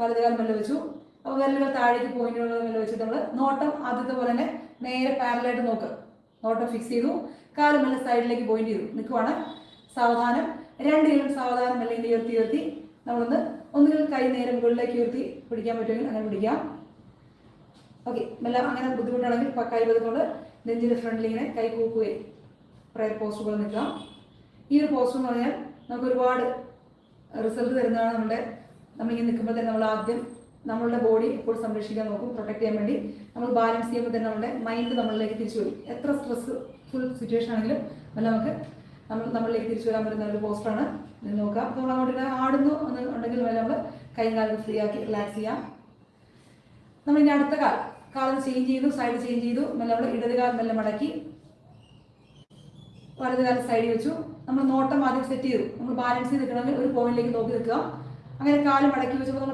വലതുകാലം മെല്ലെ വെച്ചു. അപ്പോൾ വിരലുകൾ താഴേക്ക് പോയിന്റുകൾ മെല്ലെ വെച്ചിട്ട് നമ്മൾ നോട്ടം ആദ്യത്തെ പോലെ തന്നെ നേരെ പാരലായിട്ട് നോക്ക്. നോട്ടം ഫിക്സ് ചെയ്തു. കാൽ മെല്ലെ സൈഡിലേക്ക് പോയിന്റ് ചെയ്തു. നിൽക്കുവാണ്. സാവധാനം. രണ്ട് കൈകളും സാവധാനം മെല്ലെ ഉയർത്തി ഉയർത്തി നമ്മളൊന്ന് ഒന്നുകിൽ കൈ നേരെ മുകളിലേക്ക് ഉയർത്തി പിടിക്കാൻ പറ്റുമെങ്കിൽ അങ്ങനെ പിടിക്കാം. ഓക്കെ മെല്ലെ അങ്ങനെ ബുദ്ധിമുട്ടാണെങ്കിൽ കൈ പതുക്കൊണ്ട് നെഞ്ചിന്റെ ഫ്രണ്ടിൽ ഇങ്ങനെ കൈ കൂക്കുകയും പ്രയർ പോസ്റ്റുകൾ നിൽക്കാം. ഈ ഒരു പോസ്റ്റർ എന്ന് പറഞ്ഞാൽ നമുക്ക് ഒരുപാട് റിസൾട്ട് തരുന്നതാണ് നമ്മുടെ നമ്മളിങ്ങനെ നിൽക്കുമ്പോൾ തന്നെ നമ്മൾ ആദ്യം നമ്മളുടെ ബോഡി എപ്പോൾ സംരക്ഷിക്കാൻ നോക്കും പ്രൊട്ടക്ട് ചെയ്യാൻ വേണ്ടി നമ്മൾ ബാലൻസ് ചെയ്യുമ്പോൾ തന്നെ നമ്മുടെ മൈൻഡ് നമ്മളിലേക്ക് തിരിച്ചു വരും. എത്ര സ്ട്രെസ് ഫുൾ സിറ്റുവേഷൻ ആണെങ്കിലും അല്ല നമുക്ക് നമ്മൾ നമ്മളിലേക്ക് തിരിച്ചു വരാൻ പറ്റുന്ന ഒരു പോസ്റ്ററാണ് നോക്കാം. അപ്പോൾ നമ്മൾ അങ്ങോട്ട് ആടുന്നു എന്ന് ഉണ്ടെങ്കിൽ നമ്മൾ കൈ കാലം ഫ്രീ ആക്കി റിലാക്സ് ചെയ്യാം. നമ്മൾ ഇനി അടുത്ത കാൽ. കാലം ചേഞ്ച് ചെയ്തു സൈഡ് ചേഞ്ച് ചെയ്തു. മെല്ലെ നമ്മൾ ഇടത് കാൽ മെല്ലെ മടക്കി. വലത് കാലം സൈഡിൽ വെച്ചു. നമ്മൾ നോട്ടം ആദ്യം സെറ്റ് ചെയ്തു. നമ്മൾ ബാലൻസ് ചെയ്ത് നിൽക്കണമെങ്കിൽ ഒരു പോയിന്റിലേക്ക് നോക്കി നിൽക്കുക. അങ്ങനെ കാൽ മടക്കി വെച്ചപ്പോൾ നമ്മൾ